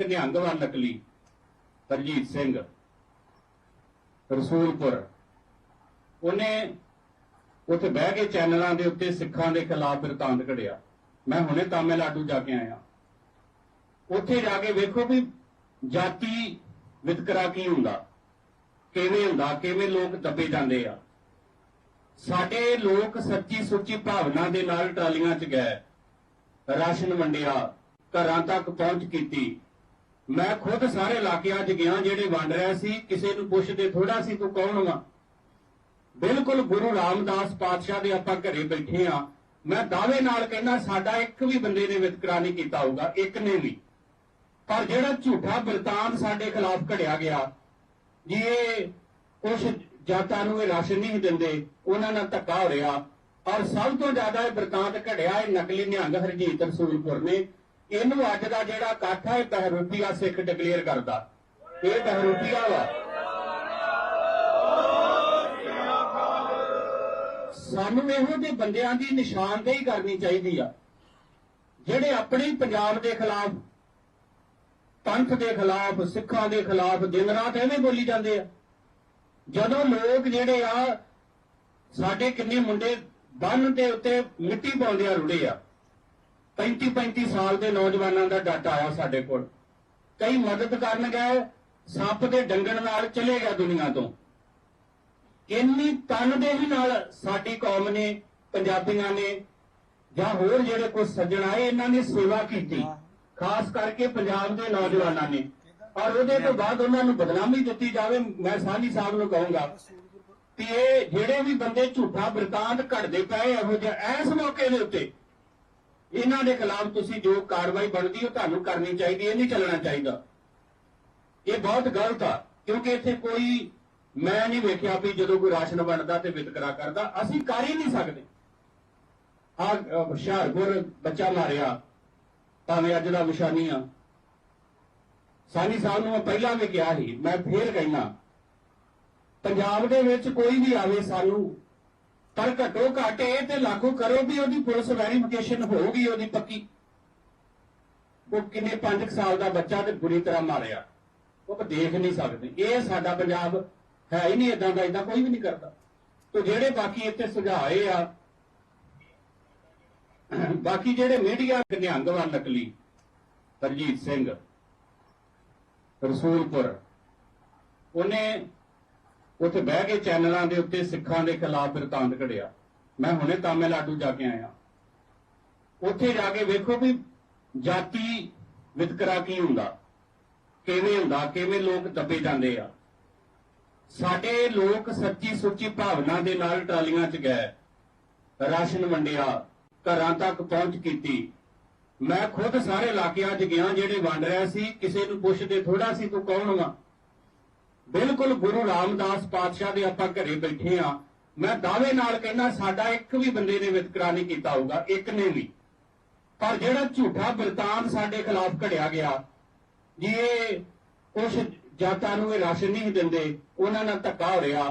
ਨਿਹੰਗ ਨਿਹੰਗਵਾਨ ਨਕਲੀ ਹਰਜੀਤ ਸਿੰਘ, ਰਸੂਲਪੁਰ। ਉਹਨੇ ਉੱਥੇ ਬਹਿ ਕੇ ਚੈਨਲਾਂ ਦੇ ਉੱਤੇ ਸਿੱਖਾਂ ਦੇ ਖਿਲਾਫ ਬਿਰਤਾਂਤ ਘੜਿਆ ਮੈਂ ਹੁਣੇ ਤਾਮਿਲਨਾਡੂ ਜਾ ਕੇ ਆਇਆ। ਉੱਥੇ ਜਾ ਕੇ ਵੇਖੋ ਵੀ ਜਾਤੀ ਵਿਤਕਰਾ ਕੀ ਹੁੰਦਾ। ਕਿਵੇਂ ਹੁੰਦਾ, ਕਿਵੇਂ ਲੋਕ ਦੱਬੇ ਜਾਂਦੇ ਆ। ਸਾਡੇ ਲੋਕ ਸੱਚੀ ਸੁੱਚੀ ਭਾਵਨਾ ਦੇ ਨਾਲ ਟਰਾਲੀਆਂ 'ਚ ਗਏ। ਰਾਸ਼ਨ ਵੰਡਿਆ, ਘਰਾਂ ਤੱਕ ਪਹੁੰਚ ਕੀਤੀ। ਮੈਂ ਖੁਦ ਸਾਰੇ ਇਲਾਕਿਆਂ 'ਚ ਗਿਆ, ਜਿਹੜੇ ਵੰਡ ਰਿਹਾ ਸੀ, ਕਿਸੇ ਨੂੰ ਪੁੱਛਦੇ ਥੋੜਾ ਸੀ ਤੂੰ ਕੌਣ ਵਾ? ਬਿਲਕੁਲ ਗੁਰੂ ਰਾਮਦਾਸ ਪਾਤਸ਼ਾਹ ਦੇ ਆਪਾਂ ਘਰੇ ਬੈਠੇ ਆ। ਮੈਂ ਦਾਅਵੇ ਨਾਲ ਕਹਿੰਦਾ, ਸਾਡਾ ਇੱਕ ਵੀ ਬੰਦੇ ਨੇ ਵਿਤਕਰਾ ਨਹੀਂ ਕੀਤਾ ਹੋਊਗਾ, ਇੱਕ ਨੇ ਵੀ। ਪਰ ਜਿਹੜਾ ਝੂਠਾ ਬਿਰਤਾਂਤ ਸਾਡੇ ਖਿਲਾਫ ਘੜਿਆ ਗਿਆ, ਜੀ ਇਹ ਕੁਝ ਜਾਤਾਂ ਨੂੰ ਇਹ ਰਾਸ਼ਨ ਨਹੀਂ ਦਿੰਦੇ, ਉਹਨਾਂ ਨਾਲ ਧੱਕਾ ਹੋ ਰਿਹਾ। ਔਰ ਸਭ ਤੋਂ ਜ਼ਿਆਦਾ ਇਹ ਬਿਰਤਾਂਤ ਘੜਿਆ, ਇਹ ਨਕਲੀ ਨਿਹੰਗ ਹਰਜੀਤ ਰਸੂਲਪੁਰ ਨੇ। ਇਹਨੂੰ ਅੱਜ ਦਾ ਜਿਹੜਾ ਇਕੱਠ ਹੈ, ਇਹ ਬਹਿਰੂਪੀਆ ਸਿੱਖ ਡਿਕਲੇਅਰ ਕਰਦਾ। ਇਹ ਬਹਿਰੂਪੀਆ ਵਾ। ਸਾਨੂੰ ਇਹੋ ਜਿਹੇ ਬੰਦਿਆਂ ਦੀ ਨਿਸ਼ਾਨਦੇਹੀ ਕਰਨੀ ਚਾਹੀਦੀ ਆ, ਜਿਹੜੇ ਆਪਣੇ ਪੰਜਾਬ ਦੇ ਖਿਲਾਫ, ਪੰਥ ਦੇ ਖਿਲਾਫ, ਸਿੱਖਾਂ ਦੇ ਖਿਲਾਫ ਦਿਨ ਰਾਤ ਐਵੇਂ ਬੋਲੀ ਜਾਂਦੇ ਆ। ਜਦੋਂ ਲੋਕ ਜਿਹੜੇ ਆ, ਸਾਡੇ ਕਿੰਨੇ ਮੁੰਡੇ ਬੰਨ ਦੇ ਉੱਤੇ ਮਿੱਟੀ ਪਾਉਂਦੇ ਆ ਰੁੜੇ ਆ 35 35 ਸਾਲ ਦੇ ਨੌਜਵਾਨਾਂ ਦਾ ਡਾਟਾ ਆਇਆ ਸਾਡੇ ਕੋਲ। ਕਈ ਮਦਦ ਕਰਨ ਗਏ, ਸੱਪ ਦੇ ਡੰਗਣ ਨਾਲ ਚਲੇ ਗਿਆ ਦੁਨੀਆ ਤੋਂ। ਇੰਨੀ ਤਨਦੇਹੀ ਨਾਲ ਸਾਡੀ ਕੌਮ ਨੇ, ਪੰਜਾਬੀਆਂ ਨੇ, ਜਾਂ ਹੋਰ ਜਿਹੜੇ ਕੁਝ ਸੱਜਣ ਆਏ, ਇਹਨਾਂ ਨੇ ਸੇਵਾ ਕੀਤੀ। ਖਾਸ ਕਰਕੇ ਪੰਜਾਬ ਦੇ ਨੌਜਵਾਨਾਂ ਨੇ। ਔਰ ਉਹਦੇ ਤੋਂ ਬਾਅਦ ਉਹਨਾਂ ਨੂੰ ਬਦਨਾਮੀ ਦਿੱਤੀ ਜਾਵੇ, ਮੈਂ ਸਾਨੀ ਸਾਹਿਬ ਨੂੰ ਕਹੂੰਗਾ ਕਿ ਇਹ ਜਿਹੜੇ ਵੀ ਬੰਦੇ ਝੂਠਾ ਬਿਰਤਾਂਤ ਘੜਦੇ ਪਏ ਇਹੋ ਜਿਹਾ ਇਸ ਮੌਕੇ ਦੇ ਉੱਤੇ ਇਹਨਾਂ ਦੇ ਖਿਲਾਫ ਤੁਸੀਂ ਜੋ ਕਾਰਵਾਈ ਬਣਦੀ ਉਹ ਤੁਹਾਨੂੰ ਕਰਨੀ ਚਾਹੀਦੀ ਇਹ ਨਹੀਂ ਚੱਲਣਾ ਚਾਹੀਦਾ। ਇਹ ਬਹੁਤ ਗਲਤ ਆ, ਕਿਉਂਕਿ ਇੱਥੇ ਕੋਈ ਮੈਂ ਨਹੀਂ ਵੇਖਿਆ ਵੀ ਜਦੋਂ ਕੋਈ ਰਾਸ਼ਨ ਵੰਡਦਾ ਤੇ ਵਿਤਕਰਾ ਕਰਦਾ, ਅਸੀਂ ਕਰ ਹੀ ਨਹੀਂ ਸਕਦੇ। ਆ ਹੁਸ਼ਿਆਰਪੁਰ ਬੱਚਾ ਮਾਰਿਆ, ਭਾਵੇਂ ਅੱਜ ਦਾ ਨਿਸ਼ਾਨੀ ਆ। ਸਾਨੀ ਸਾਹਿਬ ਨੂੰ ਮੈਂ ਪਹਿਲਾਂ ਵੀ ਕਿਹਾ ਸੀ, ਮੈਂ ਫੇਰ ਕਹਿਣਾ ਪੰਜਾਬ ਦੇ ਵਿੱਚ ਕੋਈ ਵੀ ਆਵੇ ਸਾਨੂੰ ਪਰ ਘੱਟੋ ਘੱਟ ਇਹ ਤੇ ਲਾਗੂ ਕਰੋ ਵੀ ਉਹਦੀ ਪੁਲਿਸ ਵੈਰੀਫਿਕੇਸ਼ਨ ਹੋਊਗੀ ਉਹਦੀ ਪੱਕੀ। ਉਹ ਕਿੰਨੇ 5 ਸਾਲ ਦਾ ਬੱਚਾ ਤੇ ਬੁਰੀ ਤਰ੍ਹਾਂ ਮਾਰਿਆ। ਉਹ ਦੇਖ ਨਹੀਂ ਸਕਦੇ। ਇਹ ਸਾਡਾ ਪੰਜਾਬ ਹੈ ਹੀ ਨਹੀਂ ਇਦਾਂ ਦਾ ਇਦਾਂ ਕੋਈ ਵੀ ਨਹੀਂ ਕਰਦਾ। ਤੇ ਜਿਹੜੇ ਬਾਕੀ ਇੱਥੇ ਸੁਝਾਏ ਆ, ਬਾਕੀ ਜਿਹੜੇ ਮੀਡੀਆ ਨਿਹੰਗਵਾਨ ਨਕਲੀ ਹਰਜੀਤ ਸਿੰਘ, ਰਸੂਲਪੁਰ, ਉਹਨੇ ਉੱਥੇ ਬਹਿ ਕੇ ਚੈਨਲਾਂ ਦੇ ਉੱਤੇ ਸਿੱਖਾਂ ਦੇ ਖਿਲਾਫ ਬਿਰਤਾਂਤ ਘੜਿਆ। ਮੈਂ ਹੁਣੇ ਤਾਮਿਲਨਾਡੂ ਜਾ ਕੇ ਆਇਆ। ਉੱਥੇ ਜਾ ਕੇ ਵੇਖੋ ਵੀ ਜਾਤੀ ਵਿਤਕਰਾ ਕੀ ਹੁੰਦਾ। ਕਿਵੇਂ ਹੁੰਦਾ, ਕਿਵੇਂ ਲੋਕ ਦੱਬੇ ਜਾਂਦੇ ਆ। ਸਾਡੇ ਲੋਕ ਸੱਚੀ ਸੁੱਚੀ ਭਾਵਨਾ ਦੇ ਨਾਲ ਟਰਾਲੀਆਂ 'ਚ ਗਏ। ਰਾਸ਼ਨ ਵੰਡਿਆ, ਘਰਾਂ ਤੱਕ ਪਹੁੰਚ ਕੀਤੀ। ਮੈਂ ਖੁਦ ਸਾਰੇ ਇਲਾਕਿਆਂ 'ਚ ਗਿਆ ਜਿਹੜੇ ਵੰਡ ਰਿਹਾ ਸੀ, ਕਿਸੇ ਨੂੰ ਪੁੱਛਦੇ ਥੋੜਾ ਸੀ ਤੂੰ ਕੌਣ ਵਾ? ਬਿਲਕੁਲ ਗੁਰੂ ਰਾਮਦਾਸ ਪਾਤਸ਼ਾਹ ਦੇ ਆਪਾਂ ਘਰੇ ਬੈਠੇ ਆ ਮੈਂ ਦਾਅਵੇ ਨਾਲ ਕਹਿੰਦਾ, ਸਾਡਾ ਇੱਕ ਵੀ ਬੰਦੇ ਨੇ ਵਿਤਕਰਾ ਨਹੀਂ ਕੀਤਾ ਹੋਊਗਾ, ਇੱਕ ਨੇ ਵੀ। ਪਰ ਜਿਹੜਾ ਝੂਠਾ ਬਿਰਤਾਂਤ ਸਾਡੇ ਖਿਲਾਫ ਘੜਿਆ ਗਿਆ, ਜੀ ਇਹ ਕੁਝ ਜਾਤਾਂ ਨੂੰ ਇਹ ਰਾਸ਼ਨ ਨਹੀਂ ਦਿੰਦੇ, ਉਹਨਾਂ ਨਾਲ ਧੱਕਾ ਹੋ ਰਿਹਾ।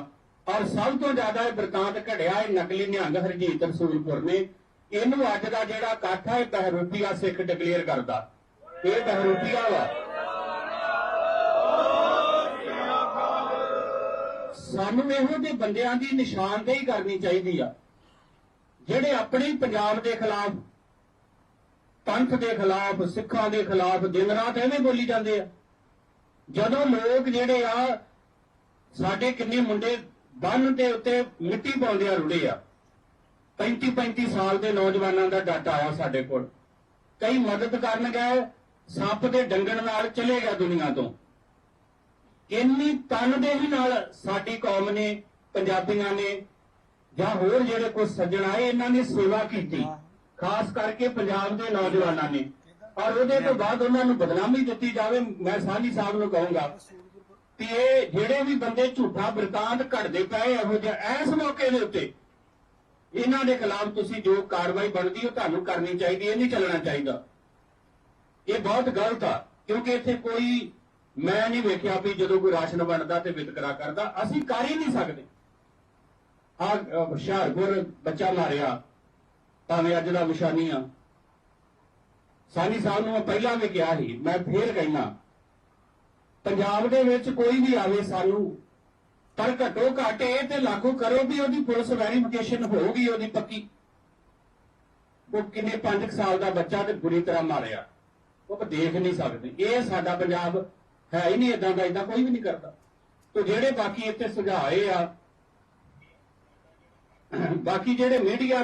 ਔਰ ਸਭ ਤੋਂ ਜ਼ਿਆਦਾ ਇਹ ਬਰਤਾਂਤ ਘੜਿਆ, ਇਹ ਨਕਲੀ ਨਿਹੰਗ ਹਰਜੀਤ ਰਸੂਲਪੁਰ ਨੇ। ਇਹਨੂੰ ਅੱਜ ਦਾ ਜਿਹੜਾ ਇਕੱਠ ਹੈ ਇਹ ਬਹਿਰੂਪੀਆ ਸਿੱਖ ਡਿਕਲੇਅਰ ਕਰਦਾ। ਇਹ ਬਹਿਰੂਪੀਆ ਵਾ। ਸਾਨੂੰ ਇਹੋ ਜਿਹੇ ਬੰਦਿਆਂ ਦੀ ਨਿਸ਼ਾਨਦੇਹੀ ਕਰਨੀ ਚਾਹੀਦੀ ਆ, ਜਿਹੜੇ ਆਪਣੇ ਪੰਜਾਬ ਦੇ ਖਿਲਾਫ, ਪੰਥ ਦੇ ਖਿਲਾਫ, ਸਿੱਖਾਂ ਦੇ ਖਿਲਾਫ ਦਿਨ ਰਾਤ ਐਵੇਂ ਬੋਲੀ ਜਾਂਦੇ ਆ। ਜਦੋਂ ਲੋਕ ਜਿਹੜੇ ਆ, ਸਾਡੇ ਕਿੰਨੇ ਮੁੰਡੇ ਬੰਨ ਦੇ ਉੱਤੇ ਮਿੱਟੀ ਪਾਉਂਦੇ ਆ, ਰੁੜੇ ਆ। 35 35 ਸਾਲ ਦੇ ਨੌਜਵਾਨਾਂ ਦਾ ਡਾਟਾ ਆਇਆ ਸਾਡੇ ਕੋਲ। ਕਈ ਮਦਦ ਕਰਨ ਗਏ, ਸੱਪ ਦੇ ਡੰਗਣ ਨਾਲ ਚਲੇ ਗਿਆ ਦੁਨੀਆ ਤੋਂ। ਇੰਨੀ ਤਨਦੇਹੀ ਨਾਲ ਸਾਡੀ ਕੌਮ ਨੇ, ਪੰਜਾਬੀਆਂ ਨੇ ਜਾਂ ਹੋਰ ਜਿਹੜੇ ਕੁਝ ਸੱਜਣ ਆਏ, ਇਹਨਾਂ ਨੇ ਸੇਵਾ ਕੀਤੀ। ਖਾਸ ਕਰਕੇ ਪੰਜਾਬ ਦੇ ਨੌਜਵਾਨਾਂ ਨੇ। ਔਰ ਉਹਦੇ ਤੋਂ ਬਾਅਦ ਉਹਨਾਂ ਨੂੰ ਬਦਨਾਮੀ ਦਿੱਤੀ ਜਾਵੇ, ਮੈਂ ਸਾਨੀ ਸਾਹਿਬ ਨੂੰ ਕਹੂੰਗਾ ਕਿ ਇਹ ਜਿਹੜੇ ਵੀ ਬੰਦੇ ਝੂਠਾ ਬਿਰਤਾਂਤ ਘੜਦੇ ਪਏ ਇਹੋ ਜਿਹਾ ਇਸ ਮੌਕੇ ਦੇ ਉੱਤੇ, ਇਹਨਾਂ ਦੇ ਖਿਲਾਫ ਤੁਸੀਂ ਜੋ ਕਾਰਵਾਈ ਬਣਦੀ, ਉਹ ਤੁਹਾਨੂੰ ਕਰਨੀ ਚਾਹੀਦੀ ਇਹ ਨਹੀਂ ਚੱਲਣਾ ਚਾਹੀਦਾ। ਇਹ ਬਹੁਤ ਗਲਤ ਆ, ਕਿਉਂਕਿ ਇੱਥੇ ਕੋਈ ਮੈਂ ਨਹੀਂ ਵੇਖਿਆ ਵੀ ਜਦੋਂ ਕੋਈ ਰਾਸ਼ਨ ਵੰਡਦਾ ਤੇ ਵਿਤਕਰਾ ਕਰਦਾ, ਅਸੀਂ ਕਰ ਹੀ ਨਹੀਂ ਸਕਦੇ। ਆ ਹੁਸ਼ਿਆਰਪੁਰ ਬੱਚਾ ਮਾਰਿਆ, ਭਾਵੇਂ ਅੱਜ ਦਾ ਵਿਸ਼ਾਨੀ ਆ। ਸਾਨੀ ਸਾਹਿਬ ਨੂੰ ਮੈਂ ਪਹਿਲਾਂ ਵੀ ਕਿਹਾ ਸੀ, ਮੈਂ ਫੇਰ ਕਹਿਣਾ ਪੰਜਾਬ ਦੇ ਵਿੱਚ ਕੋਈ ਵੀ ਆਵੇ ਸਾਨੂੰ, ਪਰ ਘੱਟੋ ਘੱਟ ਇਹ ਤੇ ਲਾਗੂ ਕਰੋ ਵੀ ਉਹਦੀ ਪੁਲਿਸ ਵੈਰੀਫਿਕੇਸ਼ਨ ਹੋਊਗੀ, ਉਹਦੀ ਪੱਕੀ। ਉਹ ਕਿੰਨੇ 5 ਸਾਲ ਦਾ ਬੱਚਾ ਤੇ ਬੁਰੀ ਤਰ੍ਹਾਂ ਮਾਰਿਆ। ਉਹ ਦੇਖ ਨਹੀਂ ਸਕਦੇ। ਇਹ ਸਾਡਾ ਪੰਜਾਬ ਹੈ ਹੀ ਨਹੀਂ ਇਦਾਂ ਦਾ ਇਦਾਂ ਕੋਈ ਵੀ ਨਹੀਂ ਕਰਦਾ। ਤੇ ਜਿਹੜੇ ਬਾਕੀ ਇੱਥੇ ਸੁਝਾਏ ਆ, ਬਾਕੀ ਜਿਹੜੇ ਮੀਡੀਆ